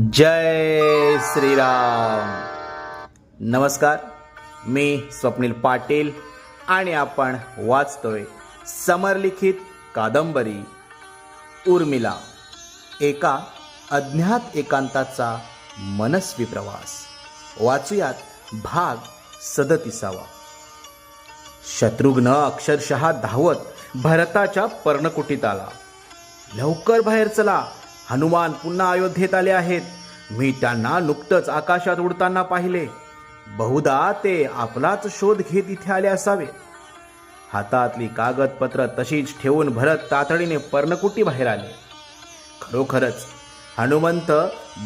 जय श्रीराम. नमस्कार मी स्वप्नील पाटील आणि आपण वाचतोय समरलिखित कादंबरी उर्मिला. एका अज्ञात एकांताचा मनस्वी प्रवास. वाचूयात भाग सदतिसावा. शत्रुघ्न अक्षरशः धावत भरताच्या पर्णकुटीत आला लवकर बाहेर चला. हनुमान पुन्हा अयोध्येत आले आहेत. मी त्यांना नुकतंच आकाशात उडताना पाहिले. बहुधा ते आपलाच शोध घेत इथे आले असावे. हातातली कागदपत्र तशीच ठेवून भरत तातडीने पर्णकुटी बाहेर आले. खरोखरच हनुमंत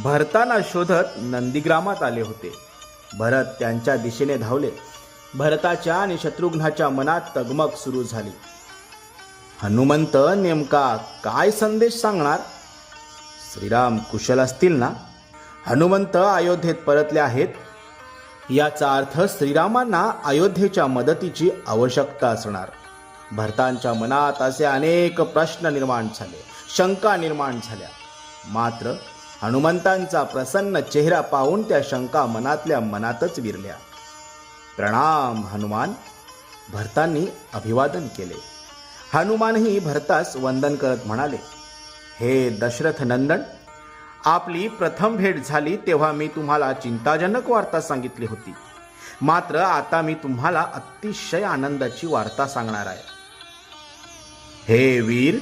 भरताना शोधत नंदीग्रामात आले होते. भरत त्यांच्या दिशेने धावले. भरताच्या आणि शत्रुघ्नाच्या मनात तगमग सुरू झाली. हनुमंत नेमका काय संदेश सांगणार? श्रीराम कुशल असतील ना? हनुमंत अयोध्येत परतले आहेत. याचा अर्थ श्रीरामांना अयोध्येच्या मदतीची आवश्यकता असणार. भरतांच्या मनात असे अनेक प्रश्न निर्माण झाले शंका निर्माण झाल्या. मात्र हनुमंतांचा प्रसन्न चेहरा पाहून त्या शंका मनातल्या मनातच विरल्या. प्रणाम हनुमान. भरतांनी अभिवादन केले. हनुमानही भरतास वंदन करत म्हणाले हे दशरथ नंदन आपली प्रथम भेट झाली तेव्हा मी तुम्हाला चिंताजनक वार्ता सांगितली होती. मात्र आता मी तुम्हाला अतिशय आनंदाची वार्ता सांगणार आहे. हे वीर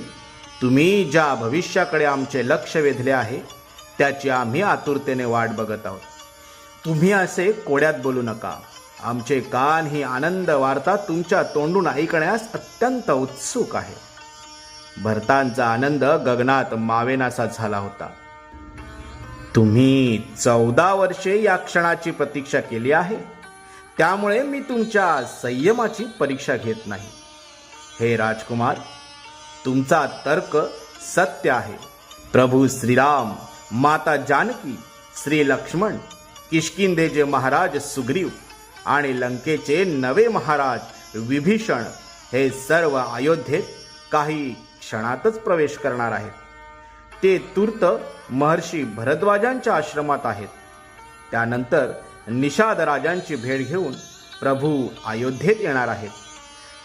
तुम्ही ज्या भविष्याकडे आमचे लक्ष वेधले आहे त्याची आम्ही आतुरतेने वाट बघत आहोत. तुम्ही असे कोड्यात बोलू नका. आमचे कान ही आनंद वार्ता तुमच्या तोंडून ऐकण्यास अत्यंत उत्सुक आहे. भरतांचा आनंद गगनात मावेनासा झाला होता. तुम्ही चौदा वर्षे या क्षणाची प्रतीक्षा केली आहे. त्यामुळे मी तुमच्या संयमाची परीक्षा घेत नाही. हे राजकुमार तुमचा तर्क सत्य आहे. प्रभू श्रीराम माता जानकी श्री लक्ष्मण किष्किंधेचे महाराज सुग्रीव आणि लंकेचे नवे महाराज विभीषण हे सर्व अयोध्येत काही क्षणातच प्रवेश करणार आहेत. ते तूर्त महर्षी भरद्वाजांच्या आश्रमात आहेत. त्यानंतर निषाद राजांची भेट घेऊन प्रभू अयोध्येत येणार आहेत.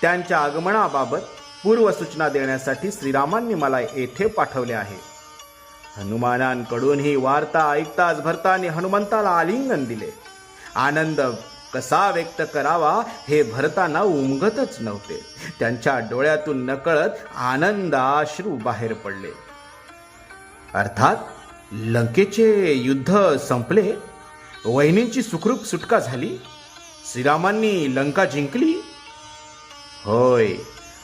त्यांच्या आगमनाबाबत पूर्वसूचना देण्यासाठी श्रीरामांनी मला येथे पाठवले आहे. हनुमानांकडून ही वार्ता ऐकताच भरताने हनुमंताला आलिंगन दिले. आनंद कसा व्यक्त करावा हे भरताना उमगतच नव्हते. त्यांच्या डोळ्यातून नकळत आनंदाश्रू बाहेर पडले. अर्थात लंकेचे युद्ध संपले वहिनींची सुखरूप सुटका झाली श्रीरामांनी लंका जिंकली. होय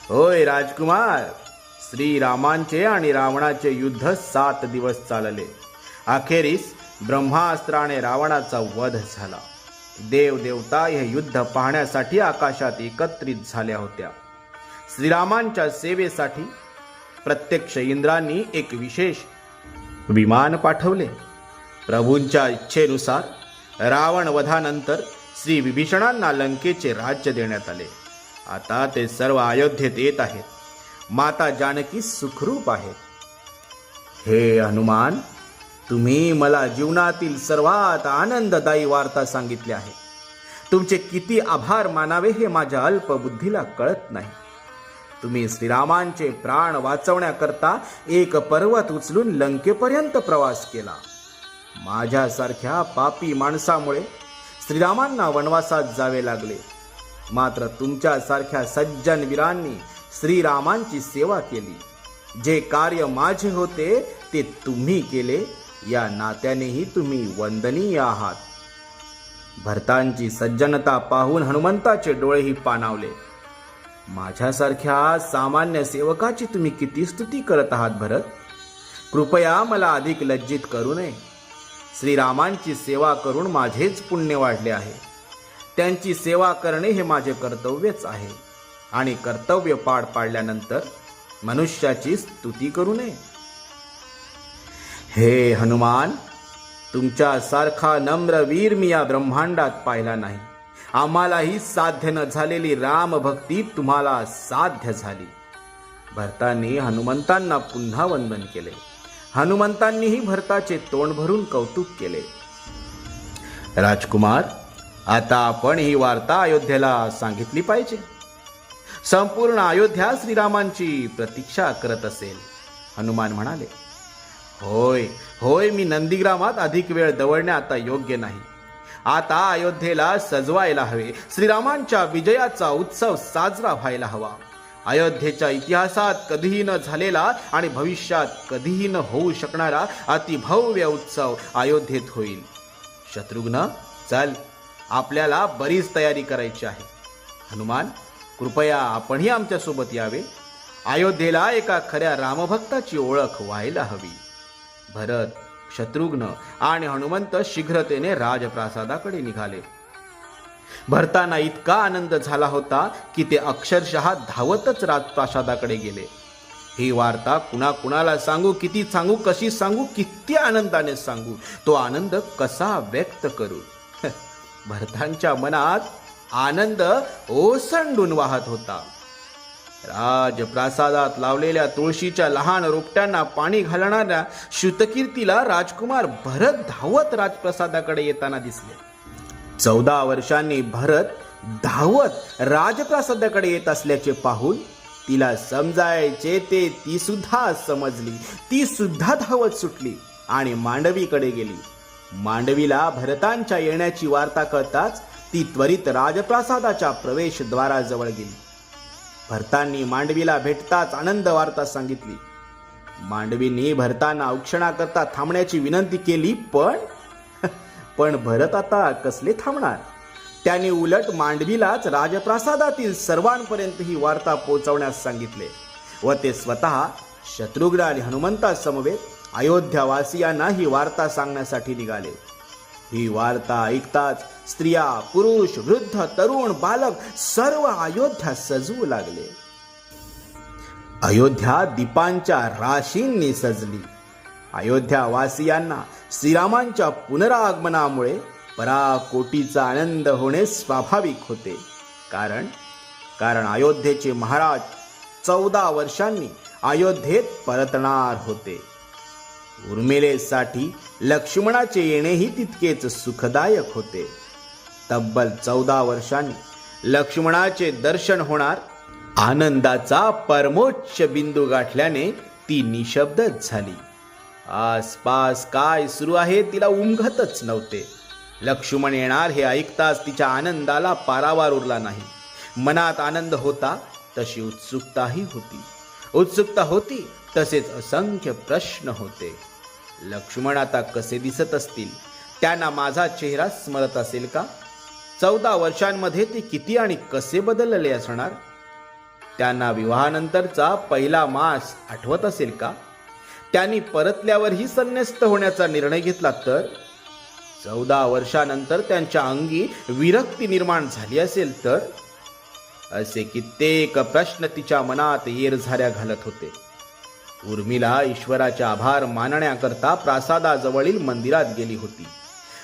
होय राजकुमार श्रीरामांचे आणि रावणाचे युद्ध सात दिवस चालले. अखेरीस ब्रह्मास्त्राने रावणाचा वध झाला. देवदेवता हे युद्ध पाहण्यासाठी आकाशात एकत्रित झाल्या होत्या. श्रीरामांच्या सेवेसाठी प्रत्यक्ष इंद्रांनी एक विशेष विमान पाठवले. प्रभूंच्या इच्छेनुसार रावण वधानंतर श्री विभीषणांना लंकेचे राज्य देण्यात आले. आता ते सर्व अयोध्येत येत आहेत. माता जानकी सुखरूप आहेत. हे हनुमान तुम्ही मला जीवनातील सर्वात आनंददायी वार्ता सांगितली आहे. तुमचे किती आभार मानावे हे माझ्या अल्प बुद्धीला कळत नाही. तुम्ही श्रीरामांचे प्राण वाचवण्याकरता एक पर्वत उचलून लंकेपर्यंत प्रवास केला. माझ्यासारख्या पापी माणसामुळे श्रीरामांना वनवासात जावे लागले. मात्र तुमच्यासारख्या सज्जन वीरांनी श्रीरामांची सेवा केली. जे कार्य माझे होते ते तुम्ही केले. या नात्यानेही तुम्ही वंदनीय आहात. भरतांची सज्जनता पाहून हनुमंताचे डोळेही पाणावले. माझ्यासारख्या सामान्य सेवकाची तुम्ही किती स्तुती करत आहात भरत? कृपया मला अधिक लज्जित करू नये. श्रीरामांची सेवा करून माझेच पुण्य वाढले आहे. त्यांची सेवा करणे हे माझे कर्तव्यच आहे. आणि कर्तव्य पार पाडल्यानंतर मनुष्याची स्तुती करू नये. हे हनुमान तुमच्यासारखा नम्र वीर मी या ब्रह्मांडात पाहिला नाही. आम्हालाही साध्य न झालेली रामभक्ती तुम्हाला साध्य झाली. भरतांनी हनुमंतांना पुन्हा वंदन केले. हनुमंतांनीही भरताचे तोंड भरून कौतुक केले. राजकुमार आता आपण ही वार्ता अयोध्येला सांगितली पाहिजे. संपूर्ण अयोध्या श्रीरामांची प्रतीक्षा करत असेल हनुमान म्हणाले. होय होय मी नंदीग्रामात अधिक वेळ दवडणे आता योग्य नाही. आता अयोध्येला सजवायला हवे श्रीरामांच्या विजयाचा उत्सव साजरा व्हायला हवा. अयोध्येच्या इतिहासात कधीही न झालेला आणि भविष्यात कधीही न होऊ शकणारा अतिभव्य उत्सव अयोध्येत होईल. शत्रुघ्न चल आपल्याला बरीच तयारी करायची आहे. हनुमान कृपया आपणही आमच्यासोबत यावे. अयोध्येला एका खऱ्या रामभक्ताची ओळख व्हायला हवी. भरत शत्रुघ्न आणि हनुमंत शीघ्रतेने राजप्रासादाकडे निघाले. भरताना इतका आनंद झाला होता की ते अक्षरशः धावतच राजप्रासादाकडे गेले. ही वार्ता कुणा कुणाला सांगू किती सांगू कशी सांगू किती आनंदाने सांगू तो आनंद कसा व्यक्त करू? भरतांच्या मनात आनंद ओसंडून वाहत होता. राजप्रासादात लावलेल्या तुळशीच्या लहान रोपट्यांना पाणी घालणाऱ्या श्रुतकीर्तीला राजकुमार भरत धावत राजप्रसादाकडे येताना दिसले. चौदा वर्षांनी भरत धावत राजप्रासादाकडे येत असल्याचे पाहून तिला समजायचे ते ती सुद्धा समजली. ती सुद्धा धावत सुटली आणि मांडवीकडे गेली. मांडवीला भरतांच्या येण्याची वार्ता कळताच ती त्वरित राजप्रासादाच्या प्रवेशद्वाराजवळ गेली. भरतांनी मांडवीला भेटताच आनंद वार्ता सांगितली. मांडवींनी भरतांना औक्षणाकरता थांबण्याची विनंती केली पण पण भरत आता कसले थांबणार? त्याने उलट मांडवीलाच राजप्रासादातील सर्वांपर्यंत ही वार्ता पोहोचवण्यास सांगितले व ते स्वतः शत्रुघ्न आणि हनुमंतासमवेत अयोध्यावासियांना ही वार्ता सांगण्यासाठी निघाले. ही वार्ता ऐकताच स्त्रिया पुरुष वृद्ध तरुण बालक सर्व अयोध्या सजवू लागले. अयोध्या दीपांच्या राशींनी सजली. अयोध्या वासियांना श्रीरामांच्या पुनरागमनामुळे पराकोटीचा आनंद होणे स्वाभाविक होते. कारण कारण अयोध्येचे महाराज चौदा वर्षांनी अयोध्येत परतणार होते. उर्मिलेसाठी लक्ष्मणाचे येणेही तितकेच सुखदायक होते. तब्बल चौदा वर्षांनी लक्ष्मणाचे दर्शन होणार आनंदाचा परमोच्च बिंदू गाठल्याने ती निशब्दच झाली. आसपास काय सुरू आहे तिला उमघतच नव्हते. लक्ष्मण येणार हे ऐकताच तिच्या आनंदाला पारावार उरला नाही. मनात आनंद होता तशी उत्सुकताही होती. उत्सुकता होती तसेच असंख्य प्रश्न होते. लक्ष्मण आता कसे दिसत असतील? त्यांना माझा चेहरा स्मरत असेल का? चौदा वर्षांमध्ये ते किती आणि कसे बदलले असणार? त्यांना विवाहानंतरचा पहिला मास आठवत असेल का? त्यांनी परतल्यावरही संन्यस्त होण्याचा निर्णय घेतला तर? चौदा वर्षानंतर त्यांच्या अंगी विरक्ती निर्माण झाली असेल तर? असे कित्येक प्रश्न तिच्या मनात येरझाऱ्या घालत होते. उर्मिला ईश्वराचे आभार मानण्याकरता प्रासादाजवळील मंदिरात गेली होती.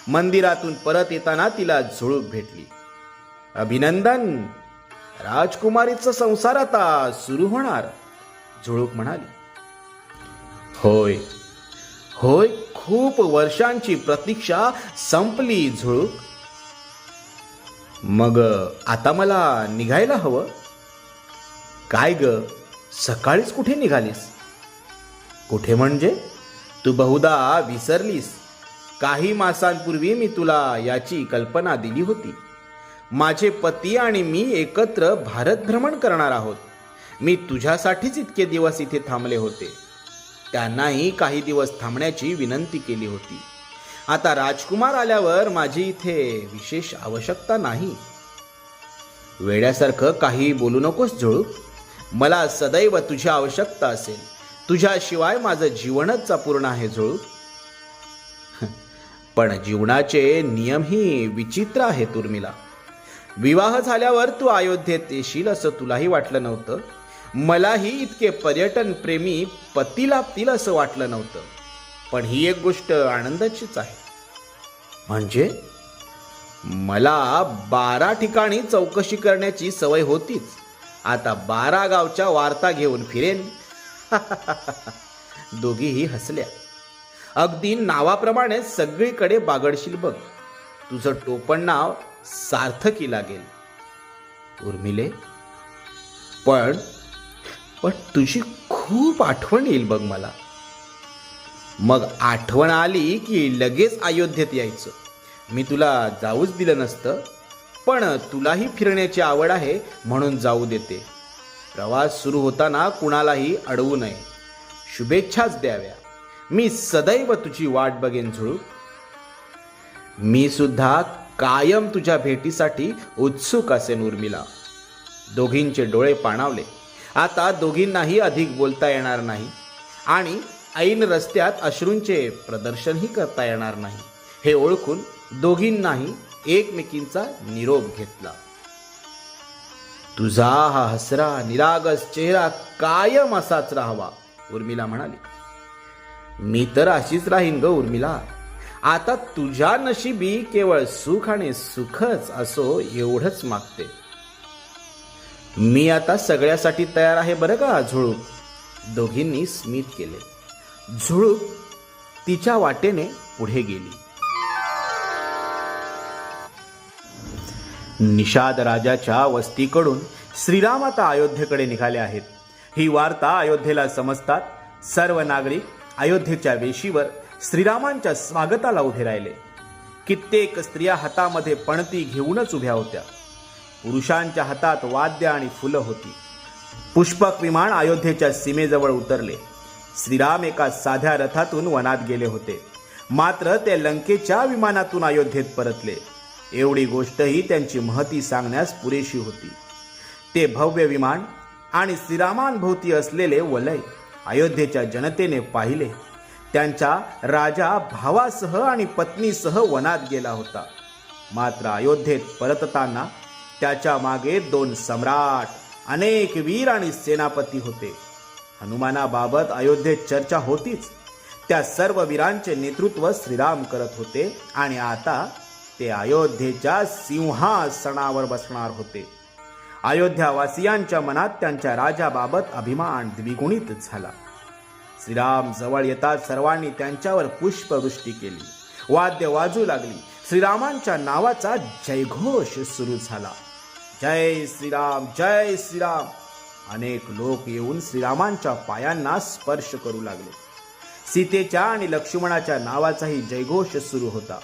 मंदिरातून परत येताना तिला झुळूक भेटली. अभिनंदन! राजकुमारीचा संसार आता सुरू होणार झुळूक म्हणाली. होय होय खूप वर्षांची प्रतीक्षा संपली झुळूक मग आता मला निघायला हवं. काय ग? सकाळीच कुठे निघालीस? कुठे म्हणजे? तू बहुधा विसरलीस. काही मासांपूर्वी मी तुला याची कल्पना दिली होती. माझे पती आणि मी एकत्र भारत भ्रमण करणार आहोत. मी तुझ्यासाठीच इतके दिवस इथे थांबले होते. त्यांनाही काही दिवस थांबण्याची विनंती केली होती. आता राजकुमार आल्यावर माझी इथे विशेष आवश्यकता नाही. वेड्यासारखं काही बोलू नकोस झुळूक मला सदैव तुझी आवश्यकता असेल. तुझ्याशिवाय माझं जीवनच अपूर्ण आहे झुळूक पण जीवनाचे नियमही विचित्र आहेत उर्मिला विवाह झाल्यावर तू अयोध्येत येशील असं तुलाही वाटलं नव्हतं. मलाही इतके पर्यटन प्रेमी पती लाभतील असं वाटलं नव्हतं. पण ही एक गोष्ट आनंदाचीच आहे. म्हणजे मला बारा ठिकाणी चौकशी करण्याची सवय होतीच. आता बारा गावच्या वार्ता घेऊन फिरेन. दोघीही हसल्या. अगदी नावाप्रमाणे सगळीकडे बागडशील बघ. तुझं टोपण नाव सार्थकी लागेल. उर्मिले पण पण तुझी खूप आठवण येईल बघ मला. मग आठवण आली की लगेच अयोध्येत यायचं. मी तुला जाऊच दिलं नसतं पण तुलाही फिरण्याची आवड आहे म्हणून जाऊ देते. प्रवास सुरू होताना कुणालाही अडवू नये. शुभेच्छाच द्याव्या. मी सदैव तुझी वाट बघेन झुळू. मी सुद्धा कायम तुझ्या भेटीसाठी उत्सुक असेन उर्मिला दोघींचे डोळे पाणावले. आता दोघींनाही अधिक बोलता येणार नाही. आणि ऐन रस्त्यात अश्रूंचे प्रदर्शनही करता येणार नाही. हे ओळखून दोघींनाही एकमेकींचा निरोप घेतला. तुझा हा हसरा निरागस चेहरा कायम असाच राहावा उर्मिला म्हणाली. मी तर अशीच राहीन ग उर्मिला. आता तुझ्या नशिबी केवळ सुख आणि सुखच असो एवढंच मागते. मी आता सगळ्यासाठी तयार आहे बरं का झुळूक दोघींनी स्मित केले. झुळूक तिच्या वाटेने पुढे गेली. निषाद राजाच्या वस्तीकडून श्रीराम आता अयोध्येकडे निघाले आहेत. ही वार्ता अयोध्येला समजतात सर्व नागरिक अयोध्येच्या वेशीवर श्रीरामांच्या स्वागताला उभे राहिले. कित्येक स्त्रिया हातामध्ये पणती घेऊनच उभ्या होत्या. पुरुषांच्या हातात वाद्य आणि फुलं होती. पुष्पक विमान अयोध्येच्या सीमेजवळ उतरले. श्रीराम एका साध्या रथातून वनात गेले होते. मात्र ते लंकेच्या विमानातून अयोध्येत परतले. एवढी गोष्टही त्यांची महती सांगण्यास पुरेशी होती. ते भव्य विमान आणि श्रीरामांभोवती असलेले वलय अयोध्येच्या जनतेने पाहिले. त्यांच्या राजा भावासह आणि पत्नीसह वनात गेला होता. मात्र अयोध्येत परतताना त्याच्यामागे दोन सम्राट अनेक वीर आणि सेनापती होते. हनुमानाबाबत अयोध्येत चर्चा होतीच. त्या सर्व वीरांचे नेतृत्व श्रीराम करत होते आणि आता ते अयोध्येच्या सिंहासनावर बसणार होते. अयोध्यावासियांच्या मनात त्यांच्या राजाबाबत अभिमान द्विगुणित झाला. श्रीराम जवळ येताच सर्वांनी त्यांच्यावर पुष्पवृष्टी केली. वाद्य वाजू लागली. श्रीरामांच्या नावाचा जयघोष सुरू झाला. जय श्रीराम जय श्रीराम. अनेक लोक येऊन श्रीरामांच्या पायांना स्पर्श करू लागले. सीतेच्या आणि लक्ष्मणाच्या नावाचाही जयघोष सुरू होता.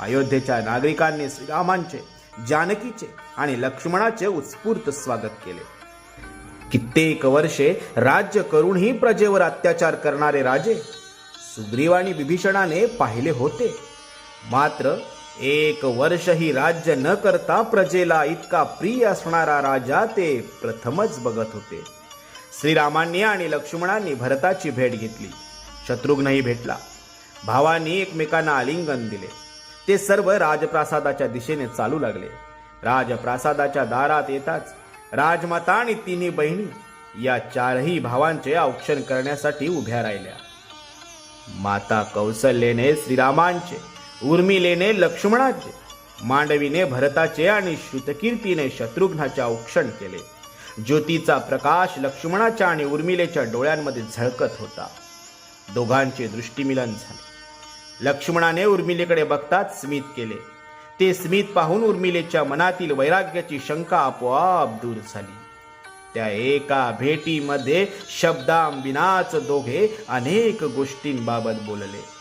अयोध्येच्या नागरिकांनी श्रीरामांचे जानकीचे आणि लक्ष्मणाचे उत्स्फूर्त स्वागत केले. कित्येक वर्षे राज्य करूनही प्रजेवर अत्याचार करणारे राजे सुग्रीव आणि विभीषणाने पाहिले होते. मात्र एक वर्षही राज्य न करता प्रजेला इतका प्रिय असणारा राजा ते प्रथमच बघत होते. श्रीरामांनी आणि लक्ष्मणांनी भरताची भेट घेतली. शत्रुघ्नही भेटला. भावांनी एकमेकांना आलिंगन दिले. ते सर्व राजप्रासादाच्या दिशेने चालू लागले. राजप्रासादाच्या दारात येताच राजमाता आणि तिन्ही बहिणी या चारही भावांचे औक्षण करण्यासाठी उभ्या राहिल्या. माता कौसल्येने श्रीरामांचे उर्मिलेने लक्ष्मणाचे मांडवीने भरताचे आणि श्रुतकीर्तीने शत्रुघ्नाचे औक्षण केले. ज्योतीचा प्रकाश लक्ष्मणाच्या आणि उर्मिलेच्या डोळ्यांमध्ये झळकत होता. दोघांचे दृष्टीमिलन झाले. लक्ष्मणाने उर्मिलेकडे बघताच स्मित केले. ते स्मित पाहून उर्मिलेच्या मनातील वैराग्याची शंका आपोआप दूर झाली. त्या एका भेटीमध्ये शब्दांविनाच दोघे अनेक गोष्टींबाबत बोलले.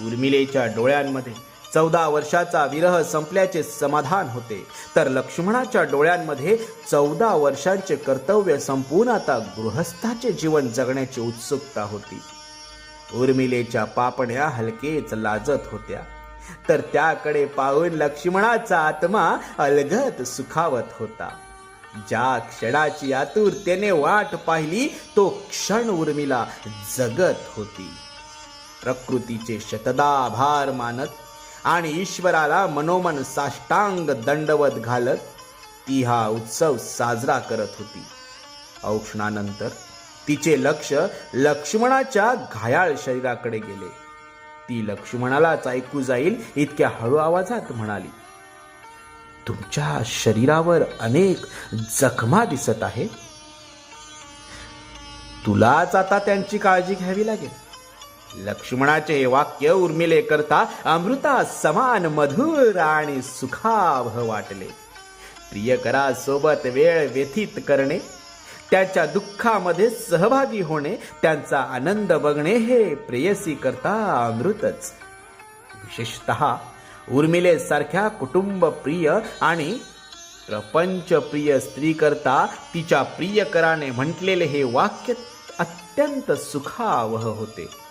उर्मिलेच्या डोळ्यांमध्ये चौदा वर्षाचा विरह संपल्याचे समाधान होते. तर लक्ष्मणाच्या डोळ्यांमध्ये चौदा वर्षांचे कर्तव्य संपून आता गृहस्थाचे जीवन जगण्याची उत्सुकता होती. उर्मिलेच्या पापण्या हलकेच लाजत होत्या. तर त्याकडे पाहून लक्ष्मणाचा आत्मा अलगत सुखावत होता. ज्या क्षणाची आतुरतेने वाट पाहिली तो क्षण उर्मिला जगत होती. प्रकृतीचे शतदा आभार मानत आणि ईश्वराला मनोमन साष्टांग दंडवत घालत ती हा उत्सव साजरा करत होती. औक्षणानंतर तिचे लक्ष लक्ष्मणाच्या घायाळ शरीराकडे गेले. ती लक्ष्मणालाच ऐकू जाईल इतक्या हळू आवाजात म्हणाली तुमच्या शरीरावर अनेक जखमा दिसत आहे. तुलाच आता त्यांची काळजी घ्यावी लागेल. लक्ष्मणाचे हे वाक्य उर्मिले करता अमृता समान मधुर आणि सुखाभ वाटले. प्रियकरासोबत वेळ व्यथित करणे त्याच्या दुःखामध्ये सहभागी होणे त्यांचा आनंद बघणे हे प्रेयसी करता अमृतच. विशेषत उर्मिले सारख्या कुटुंब प्रिय आणि प्रपंच प्रिय स्त्री करता तिच्या प्रियकराने म्हटलेले हे वाक्य अत्यंत सुखावह होते.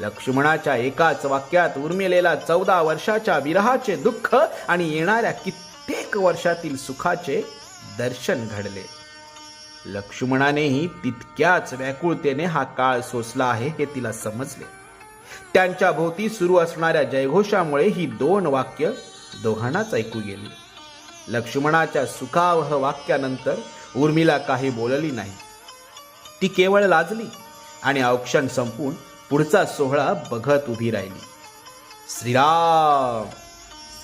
लक्ष्मणाच्या एकाच वाक्यात उर्मिलेला चौदा वर्षाच्या विरहाचे दुःख आणि येणाऱ्या कित्येक वर्षातील सुखाचे दर्शन घडले. लक्ष्मणानेही तितक्याच व्याकुळतेने हा काळ सोसला आहे हे तिला समजले. त्यांच्या भोवती सुरू असणाऱ्या जयघोषामुळे ही दोन वाक्य दोघांनाच ऐकू गेली. लक्ष्मणाच्या सुखावह वाक्यानंतर उर्मिला काही बोलली नाही. ती केवळ लाजली आणि औक्षण संपून पुढचा सोहळा बघत उभी राहिली. श्रीराम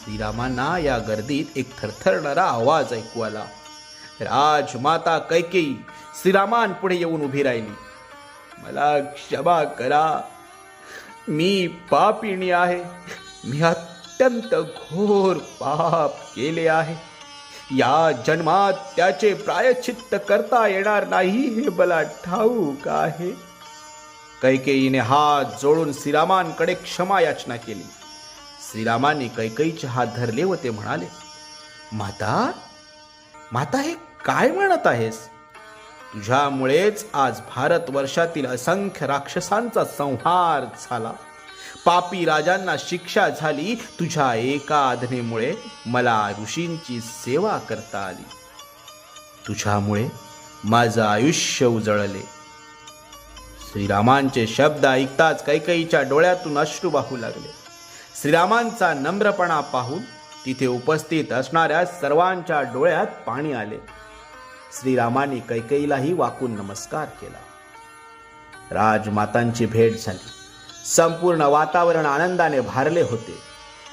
श्रीरामांना या गर्दीत एक थरथरणारा आवाज ऐकू आला. राजमाता कैकेयी श्रीरामांपुढे येऊन उभी राहिली. मला क्षमा करा. मी पापिणी आहे. मी अत्यंत घोर पाप केले आहे. या जन्मात त्याचे प्रायश्चित्त करता येणार नाही हे मला ठाऊक आहे. कैकेयीने हात जोडून श्रीरामांकडे क्षमा याचना केली. श्रीरामांनी कैकेयीचे हात धरले व ते म्हणाले माता माता हे काय म्हणत आहेस? तुझ्यामुळेच आज भारत वर्षातील असंख्य राक्षसांचा संहार झाला. पापी राजांना शिक्षा झाली. तुझ्या एका आज्ञेमुळे मला ऋषींची सेवा करता आली. तुझ्यामुळे माझं आयुष्य उजळले. श्रीरामांचे शब्द ऐकताच कैकईच्या डोळ्यातून अश्रू वाहू लागले. श्रीरामांचा नम्रपणा पाहून तिथे उपस्थित असणाऱ्या सर्वांच्या डोळ्यात पाणी आले. श्रीरामांनी कैकईलाही वाकून नमस्कार केला. राजमातांची भेट झाली. संपूर्ण वातावरण आनंदाने भारले होते.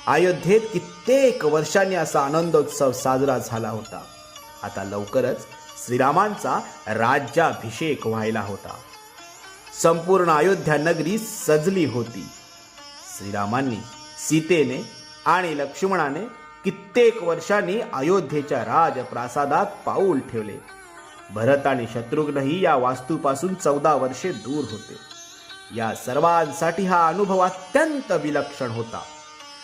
अयोध्येत कित्येक वर्षांनी असा आनंदोत्सव साजरा झाला होता. आता लवकरच श्रीरामांचा राज्याभिषेक व्हायला होता. संपूर्ण अयोध्या नगरी सजली होती. श्रीरामांनी सीतेने आणि लक्ष्मणाने कित्येक वर्षांनी अयोध्येच्या राजप्रासादात पाऊल ठेवले. भरत आणि शत्रुघ्नही या वास्तूपासून चौदा वर्षे दूर होते. या सर्वांसाठी हा अनुभव अत्यंत विलक्षण होता.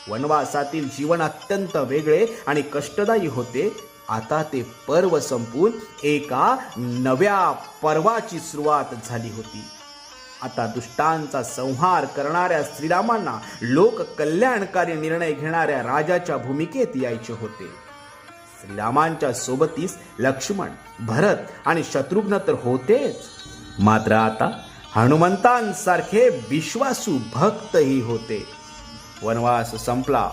वनवासातील जीवन अत्यंत वेगळे आणि कष्टदायी होते. आता ते पर्व संपून एका नव्या पर्वाची सुरुवात झाली होती. आता दुष्टांचा संहार करणाऱ्या श्रीरामांना लोक कल्याणकारी निर्णय घेणाऱ्या राजाच्या भूमिकेत यायचे होते. श्रीरामांच्या सोबतीस लक्ष्मण भरत आणि शत्रुघ्न तर होतेच. मात्र आता हनुमंतांसारखे विश्वासू भक्तही होते. वनवास संपला.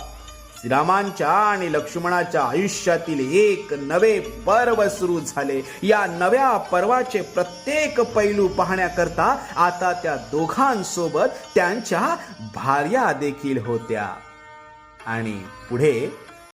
श्रीरामांच्या आणि लक्ष्मणाच्या आयुष्यातील एक नवे पर्व सुरू झाले. या नव्या पर्वाचे प्रत्येक पैलू पाहण्याकरता आता त्या दोघांसोबत त्यांच्या भार्या देखील होत्या. आणि पुढे